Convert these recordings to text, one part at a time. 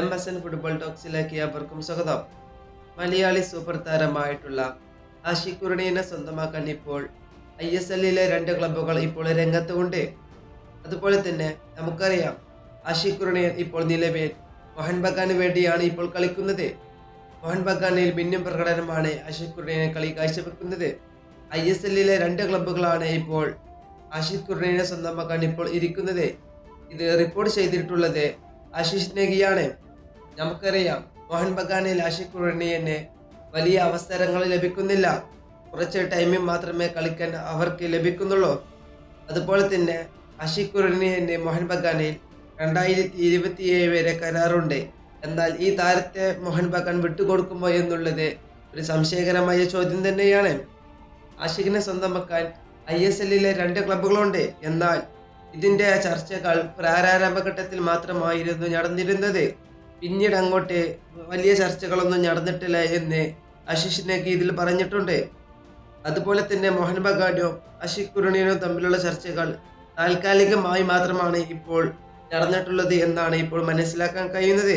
M S N football ടോക്സിലേക്ക് അവർക്കും സ്വാഗതം. മലയാളി സൂപ്പർ താരമായിട്ടുള്ള ആഷിഖ് കുർണിയെ സ്വന്തമാക്കാൻ ഇപ്പോൾ ഐ എസ് എല്ലിലെ രണ്ട് ക്ലബ്ബുകൾ ഇപ്പോൾ രംഗത്തുണ്ട്. അതുപോലെ തന്നെ നമുക്കറിയാം ആഷിഖ് ഇപ്പോൾ നിലവിൽ മോഹൻ ബഗാന് വേണ്ടിയാണ് ഇപ്പോൾ കളിക്കുന്നത്. മോഹൻ ബഗാനിൽ മിന്നും പ്രകടനമാണ് ആഷിഖ് കുർണിയനെ കളി കാഴ്ചവെക്കുന്നത്. ഐ എസ് എല്ലിലെ രണ്ട് ക്ലബ്ബുകളാണ് ഇപ്പോൾ ആഷിഖ് കുർണിയനെ സ്വന്തമാക്കാൻ ഇപ്പോൾ ഇരിക്കുന്നത്. ഇത് റിപ്പോർട്ട് ചെയ്തിട്ടുള്ളത് ആശിഷ് നെഗിയാണ്. നമുക്കറിയാം. മോഹൻ ബഗാനിൽ ആഷിഖ് കുർണിയന് വലിയ അവസരങ്ങൾ ലഭിക്കുന്നില്ല. കുറച്ച് ടൈമിൽ മാത്രമേ കളിക്കാൻ അവർക്ക് ലഭിക്കുന്നുള്ളൂ. അതുപോലെ തന്നെ ആഷിഖ് കുർണിയന് മോഹൻ ബഗാനിൽ രണ്ടായിരത്തി ഇരുപത്തിയേഴ് വരെ കരാറുണ്ട്. എന്നാൽ ഈ താരത്തെ മോഹൻ ബഗാൻ വിട്ടുകൊടുക്കുമോ എന്നുള്ളത് ഒരു സംശയകരമായ ചോദ്യം തന്നെയാണ്. ആഷിഖിനെ സ്വന്തമാക്കാൻ ഐ എസ് എല്ലിലെ രണ്ട് ക്ലബ്ബുകളുണ്ട് എന്നാൽ ഇതിന്റെ ചർച്ചകൾ പ്രാരംഭഘട്ടത്തിൽ മാത്രമായിരുന്നു നടന്നിരുന്നത്. പിന്നീട് അങ്ങോട്ട് വലിയ ചർച്ചകളൊന്നും നടന്നിട്ടില്ല എന്ന് ആശിഷ് നഖി ഇതിൽ പറഞ്ഞിട്ടുണ്ട്. അതുപോലെ തന്നെ മോഹൻ ബഗാനോ അഷിഖ് കുരുണിനോ തമ്മിലുള്ള ചർച്ചകൾ താൽക്കാലികമായി മാത്രമാണ് ഇപ്പോൾ നടന്നിട്ടുള്ളത് എന്നാണ് ഇപ്പോൾ മനസ്സിലാക്കാൻ കഴിയുന്നത്.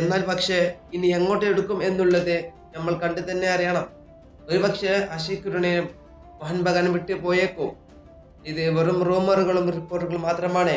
എന്നാൽ പക്ഷേ ഇനി എങ്ങോട്ട് എടുക്കും എന്നുള്ളത് നമ്മൾ കണ്ടു തന്നെ അറിയണം. ഒരുപക്ഷെ അഷിഖ് കുരുണിനും മോഹൻ ബഗാൻ വിട്ടു പോയേക്കും ഇത് വെറും റൂമറുകളും റിപ്പോർട്ടുകളും മാത്രമാണ്.